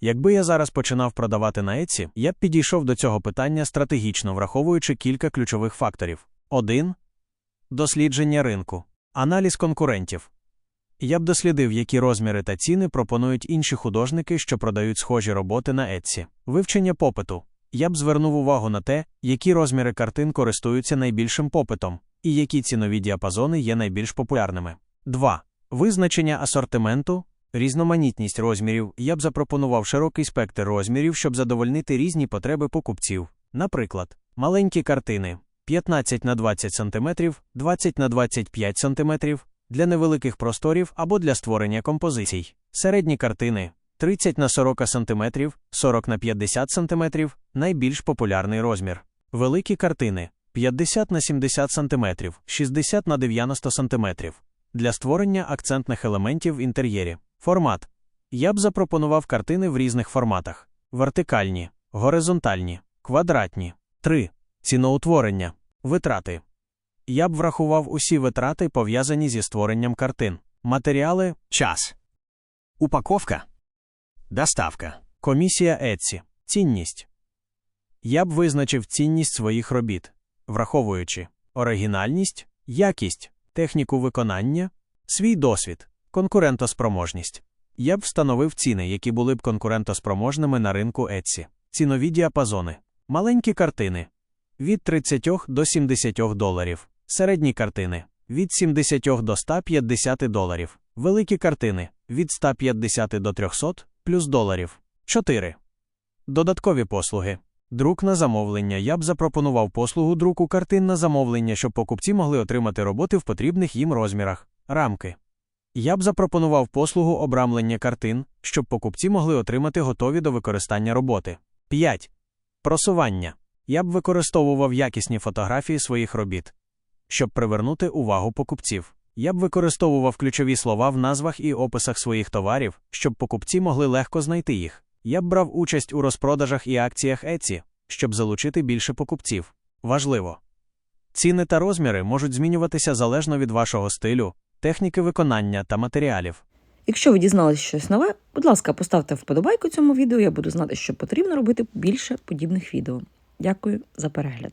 Якби я зараз починав продавати на Etsy, я б підійшов до цього питання стратегічно, враховуючи кілька ключових факторів. 1. Дослідження ринку. Аналіз конкурентів. Я б дослідив, які розміри та ціни пропонують інші художники, що продають схожі роботи на Etsy. Вивчення попиту. Я б звернув увагу на те, які розміри картин користуються найбільшим попитом, і які цінові діапазони є найбільш популярними. 2. Визначення асортименту. Різноманітність розмірів. Я б запропонував широкий спектр розмірів, щоб задовольнити різні потреби покупців. Наприклад, маленькі картини 15 на 20 см, 20 на 25 см, для невеликих просторів або для створення композицій. Середні картини 30 на 40 см, 40 на 50 см найбільш популярний розмір. Великі картини 50 на 70 см, 60 на 90 см для створення акцентних елементів в інтер'єрі. Формат. Я б запропонував картини в різних форматах: вертикальні, горизонтальні, квадратні. 3. Ціноутворення. Витрати. Я б врахував усі витрати, пов'язані зі створенням картин. Матеріали, Час. Упаковка. Доставка. комісія Etsy, цінність. Я б визначив цінність своїх робіт, враховуючи оригінальність, якість, техніку виконання, свій досвід, конкурентоспроможність. Я б встановив ціни, які були б конкурентоспроможними на ринку Etsy. Цінові діапазони. Маленькі картини від 30 до 70 доларів. Середні картини від 70 до 150 доларів. Великі картини від 150 до 300 плюс доларів. 4. Додаткові послуги. Друк на замовлення. Я б запропонував послугу друку картин на замовлення, щоб покупці могли отримати роботи в потрібних їм розмірах. Рамки. Я б запропонував послугу обрамлення картин, щоб покупці могли отримати готові до використання роботи. 5. Просування. Я б використовував якісні фотографії своїх робіт, щоб привернути увагу покупців. Я б використовував ключові слова в назвах і описах своїх товарів, щоб покупці могли легко знайти їх. Я б брав участь у розпродажах і акціях Etsy, щоб залучити більше покупців. Важливо. Ціни та розміри можуть змінюватися залежно від вашого стилю, техніки виконання та матеріалів. Якщо ви дізналися щось нове, будь ласка, поставте вподобайку цьому відео, я буду знати, що потрібно робити більше подібних відео. Дякую за перегляд.